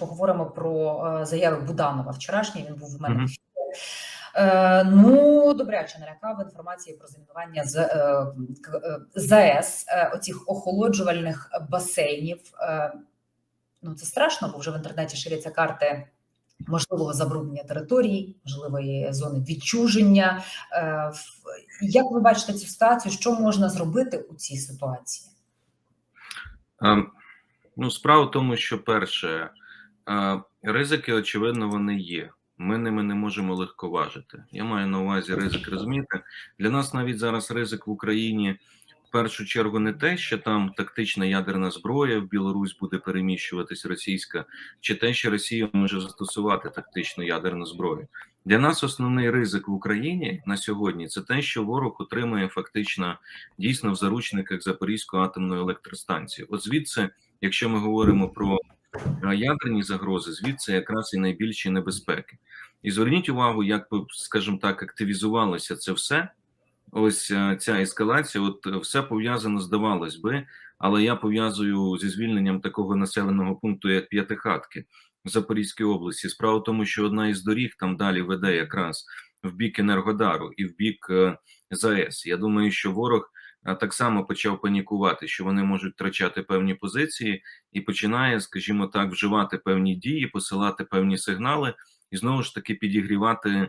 поговоримо про е, заяви Буданова. Вчорашній він був у мене. Е, ну, добряче налякав інформації про замінування з е, ЗАЕС, е, оцих охолоджувальних басейнів. Ну, це страшно, бо вже в інтернеті ширяться карти можливого забруднення територій, можливої зони відчуження. Як ви бачите цю ситуацію? Що можна зробити у цій ситуації? Е, Ну, справа в тому, що перше, ризики, очевидно, вони є. Ми ними не можемо легковажити. Я маю на увазі ризик, розумієте? Для нас навіть зараз ризик в Україні в першу чергу не те, що там тактична ядерна зброя в Білорусь буде переміщуватись російська, чи те, що Росія може застосувати тактичну ядерну зброю. Для нас основний ризик в Україні на сьогодні це те, що ворог отримує фактично дійсно в заручниках Запорізьку атомну електростанцію. От звідси, якщо ми говоримо про ядерні загрози, звідси якраз і найбільші небезпеки. І зверніть увагу, як би, скажімо так, активізувалося це все. Ось е, ця ескалація, от е, все пов'язано, здавалось би, але я пов'язую зі звільненням такого населеного пункту, як П'ятихатки в Запорізькій області. Справа в тому, що одна із доріг там далі веде якраз в бік Енергодару і в бік е, ЗАЕС. Я думаю, що ворог так само почав панікувати, що вони можуть втрачати певні позиції і починає, скажімо так, вживати певні дії, посилати певні сигнали і знову ж таки підігрівати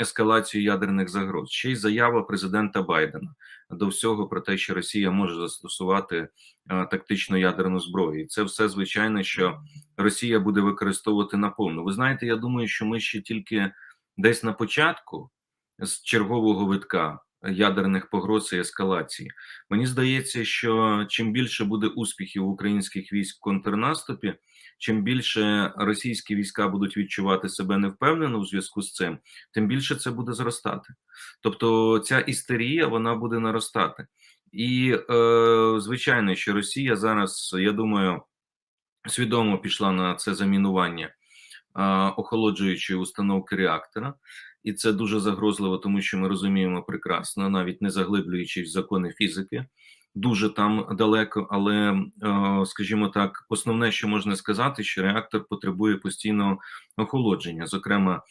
ескалацію ядерних загроз. Ще й заява президента Байдена до всього про те, що Росія може застосувати тактичну ядерну зброю. І це все звичайно, що Росія буде використовувати наповну. Ви знаєте, я думаю, що ми ще тільки десь на початку з чергового витка ядерних погроз і ескалації. Мені здається, що чим більше буде успіхів українських військ в контрнаступі, чим більше російські війська будуть відчувати себе невпевнено у зв'язку з цим, тим більше це буде зростати. Тобто ця істерія вона буде наростати. І е, звичайно, що Росія зараз, я думаю, свідомо пішла на це замінування охолоджуючої установки реактора. І це дуже загрозливо, тому що ми розуміємо прекрасно, навіть не заглиблюючись в закони фізики, дуже там далеко. Але, е, скажімо так, основне, що можна сказати, що реактор потребує постійного охолодження, зокрема е,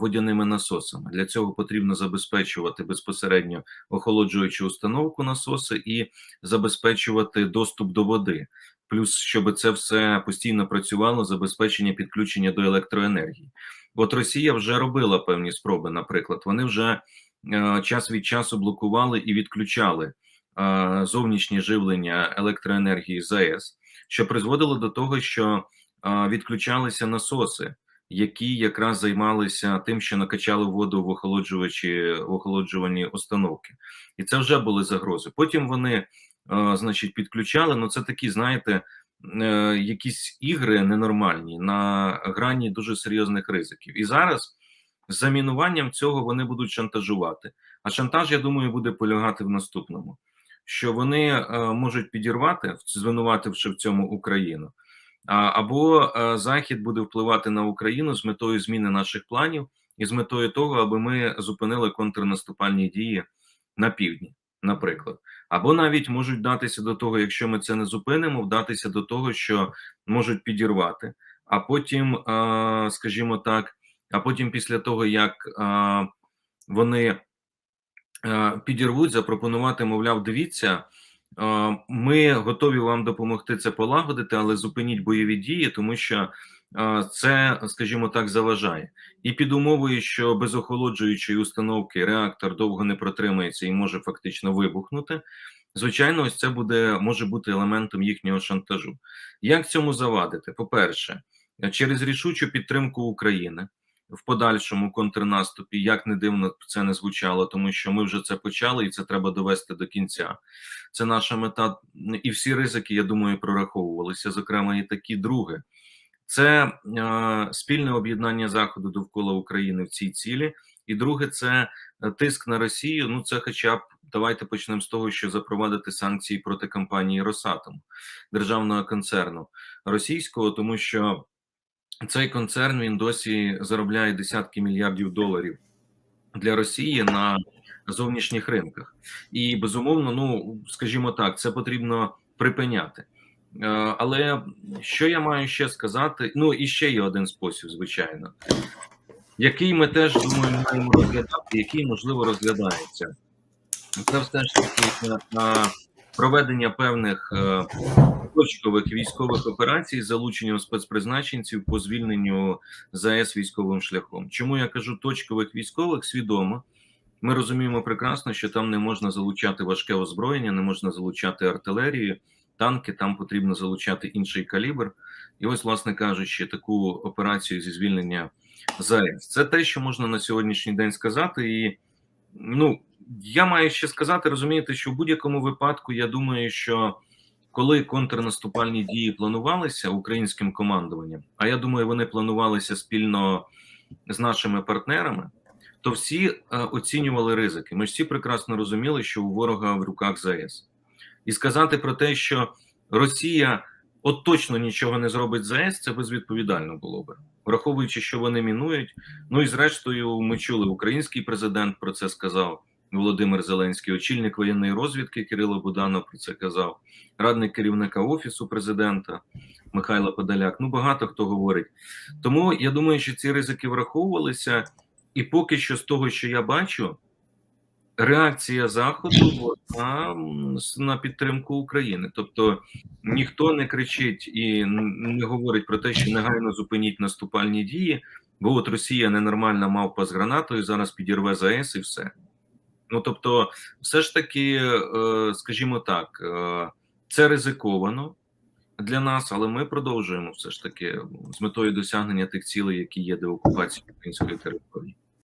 водяними насосами. Для цього потрібно забезпечувати безпосередньо охолоджуючу установку насоси і забезпечувати доступ до води. Плюс, щоб це все постійно працювало, забезпечення підключення до електроенергії. От Росія вже робила певні спроби. Наприклад, вони вже е, час від часу блокували і відключали е, зовнішнє живлення електроенергії ЗАЕС, що призводило до того, що е, відключалися насоси, які якраз займалися тим, що накачали воду в охолоджувачі в охолоджувальні установки, і це вже були загрози. Потім вони, значить, підключали. Ну це такі, знаєте е, якісь ігри ненормальні на грані дуже серйозних ризиків. І зараз замінуванням цього вони будуть шантажувати. А шантаж, я думаю, буде полягати в наступному: що вони е, можуть підірвати, звинувативши в цьому Україну. Або е, Захід буде впливати на Україну з метою зміни наших планів і з метою того, аби ми зупинили контрнаступальні дії на півдні, наприклад або навіть можуть вдатися до того, якщо ми це не зупинимо, вдатися до того, що можуть підірвати, а потім, скажімо так, а потім, після того як вони підірвуть, запропонувати, мовляв, дивіться. Ми готові вам допомогти це полагодити, але зупиніть бойові дії, тому що це, скажімо так, заважає. І під умовою, що без охолоджуючої установки реактор довго не протримається і може фактично вибухнути. Звичайно, ось це буде може бути елементом їхнього шантажу. Як цьому завадити? По-перше, через рішучу підтримку України в подальшому контрнаступі, як не дивно це не звучало, тому що ми вже це почали, і це треба довести до кінця. Це наша мета, і всі ризики, я думаю, прораховувалися. Зокрема, і такі друге. Це е, спільне об'єднання заходу довкола України в цій цілі, і друге, це тиск на Росію. Ну це, хоча б давайте почнемо з того, що запровадити санкції проти компанії Росатом, державного концерну російського, тому що цей концерн він досі заробляє десятки мільярдів доларів для Росії на зовнішніх ринках, і безумовно, ну скажімо так, це потрібно припиняти. Е, Але що я маю ще сказати? Ну і ще є один спосіб, звичайно, який ми теж думаю маємо розглядати, який можливо розглядається. Це все ж таки проведення певних е, точкових військових операцій з залученням спецпризначенців по звільненню ЗАЕС військовим шляхом. Чому я кажу точкових військових свідомо? Ми розуміємо прекрасно, що там не можна залучати важке озброєння, не можна залучати артилерію, танки, там потрібно залучати інший калібр. І ось, власне кажучи, таку операцію зі звільнення ЗАЕС. Це те, що можна на сьогоднішній день сказати. І ну, я маю ще сказати, розумієте, що в будь-якому випадку я думаю, що коли контрнаступальні дії планувалися українським командуванням, а я думаю, вони планувалися спільно з нашими партнерами, то всі е, оцінювали ризики. Ми всі прекрасно розуміли, що у ворога в руках ЗАЕС. І сказати про те, що Росія от точно нічого не зробить ЗАЕС, це безвідповідально було би, враховуючи, що вони мінують. Ну і зрештою, ми чули, український президент про це сказав. Володимир Зеленський, очільник воєнної розвідки Кирило Буданов про це казав, радник керівника офісу президента Михайло Подоляк. Ну багато хто говорить. Тому я думаю, що ці ризики враховувалися, і поки що, з того, що я бачу, реакція Заходу на, на підтримку України. Тобто ніхто не кричить і не говорить про те, що негайно зупиніть наступальні дії, бо от Росія ненормальна мавпа з гранатою, зараз підірве ЗАЕС і все. Ну тобто, все ж таки, е, скажімо так, е, це ризиковано для нас, але ми продовжуємо все ж таки з метою досягнення тих цілей, які є деокупації української території.